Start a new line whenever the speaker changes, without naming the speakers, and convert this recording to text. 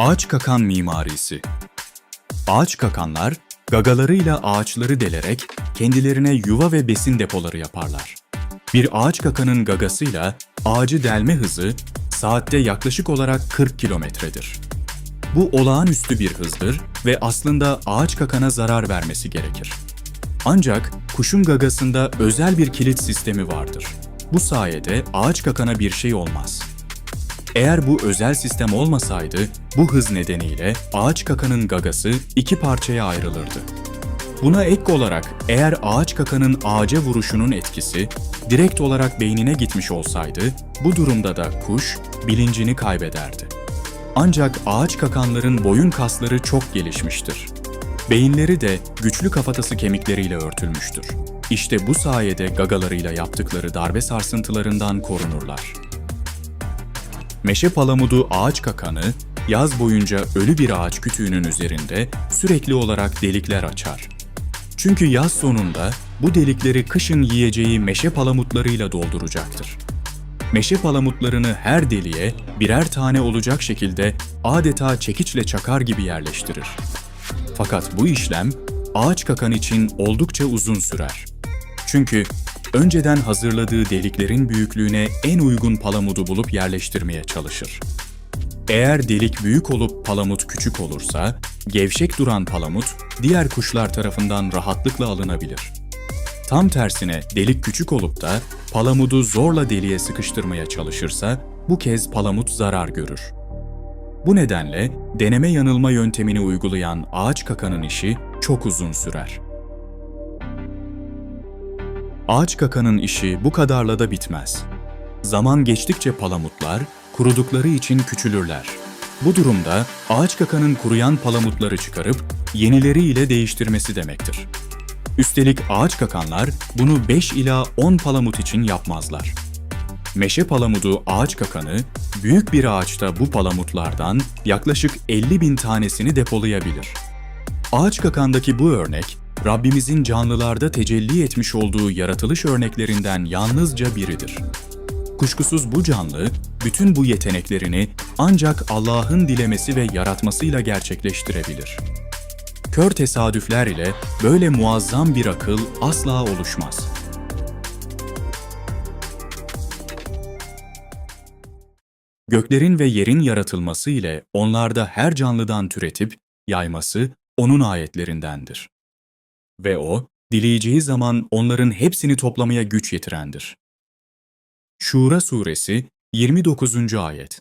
Ağaç kakan mimarisi Ağaç kakanlar, gagalarıyla ağaçları delerek kendilerine yuva ve besin depoları yaparlar. Bir ağaç kakanın gagasıyla ağacı delme hızı saatte yaklaşık olarak 40 kilometredir. Bu olağanüstü bir hızdır ve aslında ağaç kakana zarar vermesi gerekir. Ancak kuşun gagasında özel bir kilit sistemi vardır. Bu sayede ağaç kakana bir şey olmaz. Eğer bu özel sistem olmasaydı, bu hız nedeniyle ağaç kakanın gagası iki parçaya ayrılırdı. Buna ek olarak eğer ağaç kakanın ağaca vuruşunun etkisi direkt olarak beynine gitmiş olsaydı, bu durumda da kuş bilincini kaybederdi. Ancak ağaç kakanların boyun kasları çok gelişmiştir. Beyinleri de güçlü kafatası kemikleriyle örtülmüştür. İşte bu sayede gagalarıyla yaptıkları darbe sarsıntılarından korunurlar. Meşe palamudu ağaç kakanı, yaz boyunca ölü bir ağaç kütüğünün üzerinde sürekli olarak delikler açar. Çünkü yaz sonunda bu delikleri kışın yiyeceği meşe palamutlarıyla dolduracaktır. Meşe palamutlarını her deliğe birer tane olacak şekilde adeta çekiçle çakar gibi yerleştirir. Fakat bu işlem ağaç kakan için oldukça uzun sürer. Çünkü önceden hazırladığı deliklerin büyüklüğüne en uygun palamudu bulup yerleştirmeye çalışır. Eğer delik büyük olup palamut küçük olursa, gevşek duran palamut diğer kuşlar tarafından rahatlıkla alınabilir. Tam tersine delik küçük olup da palamudu zorla deliğe sıkıştırmaya çalışırsa bu kez palamut zarar görür. Bu nedenle deneme yanılma yöntemini uygulayan ağaç kakanın işi çok uzun sürer. Ağaç kakanın işi bu kadarla da bitmez. Zaman geçtikçe palamutlar kurudukları için küçülürler. Bu durumda ağaç kakanın kuruyan palamutları çıkarıp yenileriyle değiştirmesi demektir. Üstelik ağaç kakanlar bunu 5 ila 10 palamut için yapmazlar. Meşe palamudu ağaç kakanı, büyük bir ağaçta bu palamutlardan yaklaşık 50 bin tanesini depolayabilir. Ağaç kakandaki bu örnek, Rabbimizin canlılarda tecelli etmiş olduğu yaratılış örneklerinden yalnızca biridir. Kuşkusuz bu canlı, bütün bu yeteneklerini ancak Allah'ın dilemesi ve yaratmasıyla gerçekleştirebilir. Kör tesadüfler ile böyle muazzam bir akıl asla oluşmaz. Göklerin ve yerin yaratılması ile onlarda her canlıdan türetip yayması onun ayetlerindendir. Ve o, dileyeceği zaman onların hepsini toplamaya güç yetirendir. Şura Suresi 29. Ayet